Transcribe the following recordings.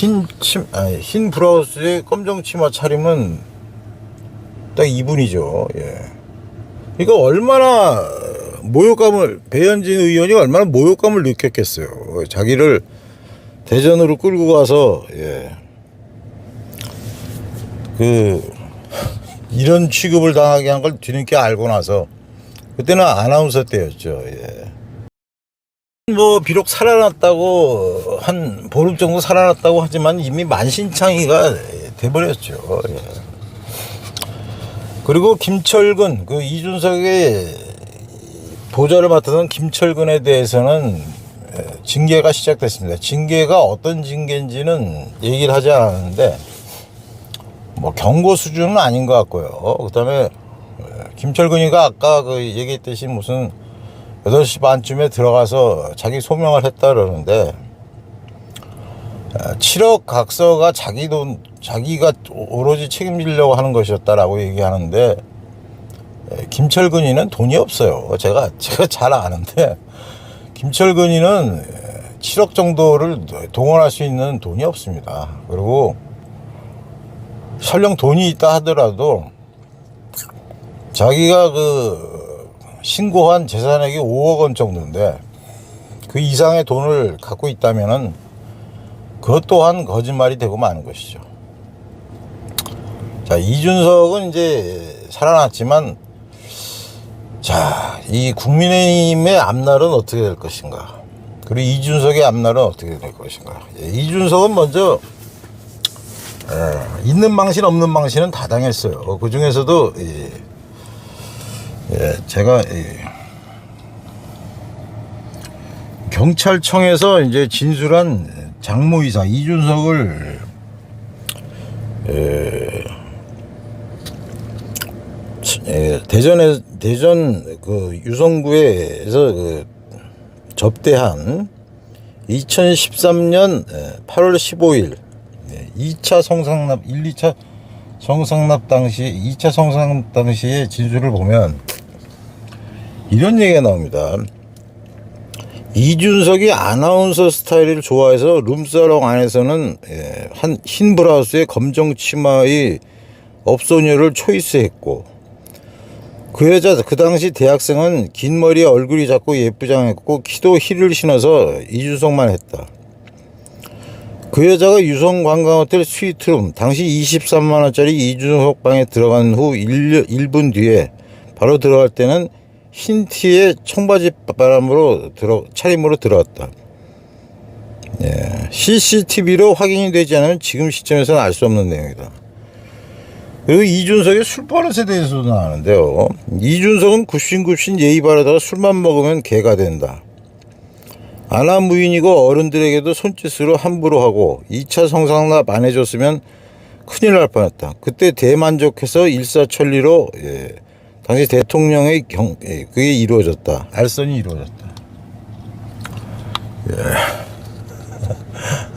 흰 침, 아니, 흰 브라우스에 검정 치마 차림은 딱 이분이죠. 예. 그러니까 얼마나 모욕감을 배현진 의원이 얼마나 모욕감을 느꼈겠어요. 자기를 대전으로 끌고 가서 예. 그 이런 취급을 당하게 한 걸 뒤늦게 알고 나서 그때는 아나운서 때였죠. 예. 뭐 비록 살아났다고 한 보름 정도 살아났다고 하지만 이미 만신창이가 돼버렸죠. 예. 그리고 김철근 그 이준석의 보좌를 맡았던 김철근에 대해서는 예, 징계가 시작됐습니다. 징계가 어떤 징계인지는 얘기를 하지 않았는데 뭐 경고 수준은 아닌 것 같고요. 그다음에 예, 김철근이가 아까 그 얘기했듯이 무슨 8시 반쯤에 들어가서 자기 소명을 했다 그러는데 7억 각서가 자기 돈 자기가 오로지 책임지려고 하는 것이었다라고 얘기하는데 에, 김철근이는 돈이 없어요. 제가 제가 잘 아는데 김철근이는 7억 정도를 동원할 수 있는 돈이 없습니다. 그리고 설령 돈이 있다 하더라도 자기가 그 신고한 재산액이 5억 원 정도인데 그 이상의 돈을 갖고 있다면은 그것 또한 거짓말이 되고 마는 것이죠. 자, 이준석은 이제 살아났지만 자, 이 국민의힘의 앞날은 어떻게 될 것인가? 그리고 이준석의 앞날은 어떻게 될 것인가? 예, 이준석은 먼저 예, 있는 망신 없는 망신은 다 당했어요. 그 중에서도 예, 예, 제가 예, 경찰청에서 이제 진술한 장모이사 이준석을 에, 에, 대전에 대전 그 유성구에서 그 접대한 2013년 8월 15일 2차 성상납 1, 2차 성상납 당시 2차 성상납 당시의 진술을 보면 이런 얘기가 나옵니다. 이준석이 아나운서 스타일을 좋아해서 룸사롱 안에서는 예, 한흰 브라우스에 검정 치마의 업소녀를 초이스했고 그 여자 그 당시 대학생은 긴 머리에 얼굴이 작고 예쁘장했고 키도 힐을 신어서 이준석만 했다. 그 여자가 유성 관광호텔 스위트룸 당시 23만 원짜리 이준석 방에 들어간 후 1, 1분 뒤에 바로 들어갈 때는 흰 티에 청바지 바람으로 들어 차림으로 들어왔다. 예, CCTV로 확인이 되지 않으면 지금 시점에서는 알 수 없는 내용이다. 그리고 이준석의 술 버릇에 대해서도 나오는데요. 이준석은 굽신굽신 예의 바르다가 술만 먹으면 개가 된다. 아나무인이고 어른들에게도 손짓으로 함부로 하고 2차 성상납 안 해줬으면 큰일 날 뻔했다. 그때 대만족해서 일사천리로 예, 당시 대통령의 경 예, 그게 이루어졌다. 알선이 이루어졌다. 예.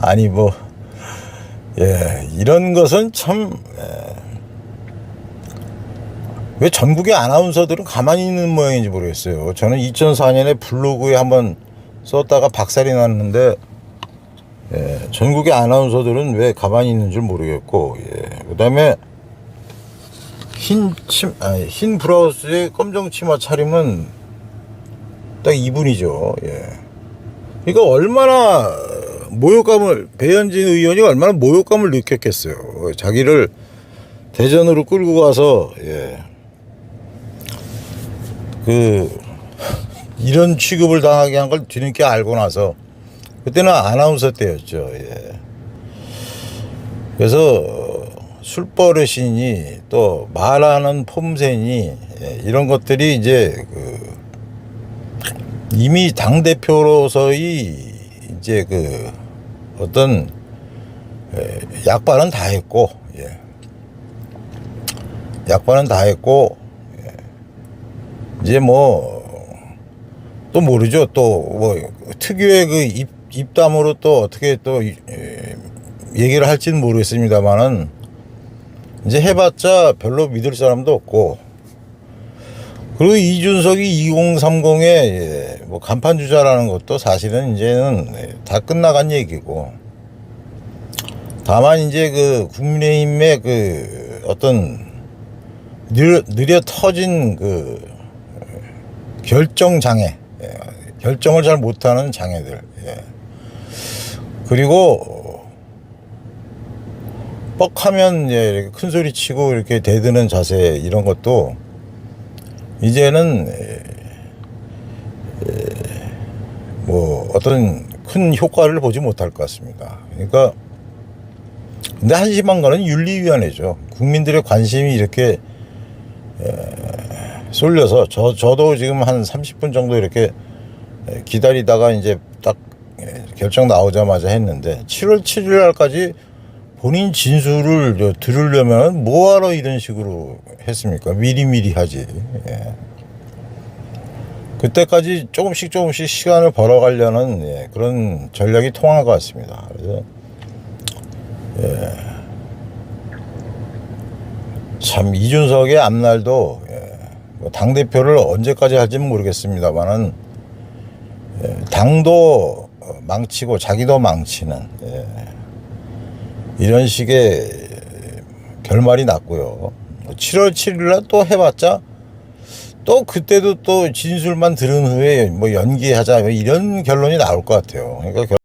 아니 뭐 예, 이런 것은 참 예. 왜 전국의 아나운서들은 가만히 있는 모양인지 모르겠어요. 저는 2004년에 블로그에 한번 썼다가 박살이 났는데 예, 전국의 아나운서들은 왜 가만히 있는 줄 모르겠고 예, 그 다음에 흰 침, 아니, 흰 브라우스에 검정 치마 차림은 딱 이분이죠. 예. 그러니까 얼마나 모욕감을 배현진 의원이 얼마나 모욕감을 느꼈겠어요. 자기를 대전으로 끌고 가서 예. 그 이런 취급을 당하게 한 걸 뒤늦게 알고 나서 그때는 아나운서 때였죠. 예. 그래서 술버릇이니 또 말하는 폼새니 예, 이런 것들이 이제 그 이미 당 대표로서의 이제 그 어떤 예, 약발은 다 했고 예. 약발은 다 했고 예. 이제 뭐 또 모르죠 또 뭐 특유의 그 입, 입담으로 또 어떻게 또 예, 얘기를 할지는 모르겠습니다만은 이제 해봤자 별로 믿을 사람도 없고 그리고 이준석이 2030에 뭐 간판 주자라는 것도 사실은 이제는 다 끝나간 얘기고 다만 이제 그 국민의힘의 그 어떤 느려, 느려 터진 그 결정 장애, 예, 결정을 잘 못하는 장애들. 예. 그리고 뻑하면 예, 이렇게 큰 소리 치고 이렇게 대드는 자세 이런 것도 이제는 뭐 어떤 큰 효과를 보지 못할 것 같습니다. 그러니까 근데 한심한 거는 윤리위원회죠. 국민들의 관심이 이렇게 에, 쏠려서 저 저도 지금 한 30분 정도 이렇게 에, 기다리다가 이제 딱 에, 결정 나오자마자 했는데 7월 7일 날까지 본인 진술을 저 들으려면 뭐하러 이런 식으로 했습니까? 미리미리 하지. 예. 그때까지 조금씩 조금씩 시간을 벌어가려는 예, 그런 전략이 통한 것 같습니다. 그래서 참 이준석의 앞날도 예, 뭐 당대표를 언제까지 할지는 모르겠습니다만은 예, 당도 망치고 자기도 망치는 예, 이런 식의 결말이 났고요. 7월 7일 날 또 해봤자 또 그때도 또 진술만 들은 후에 뭐 연기하자 뭐 이런 결론이 나올 것 같아요. 그러니까 결-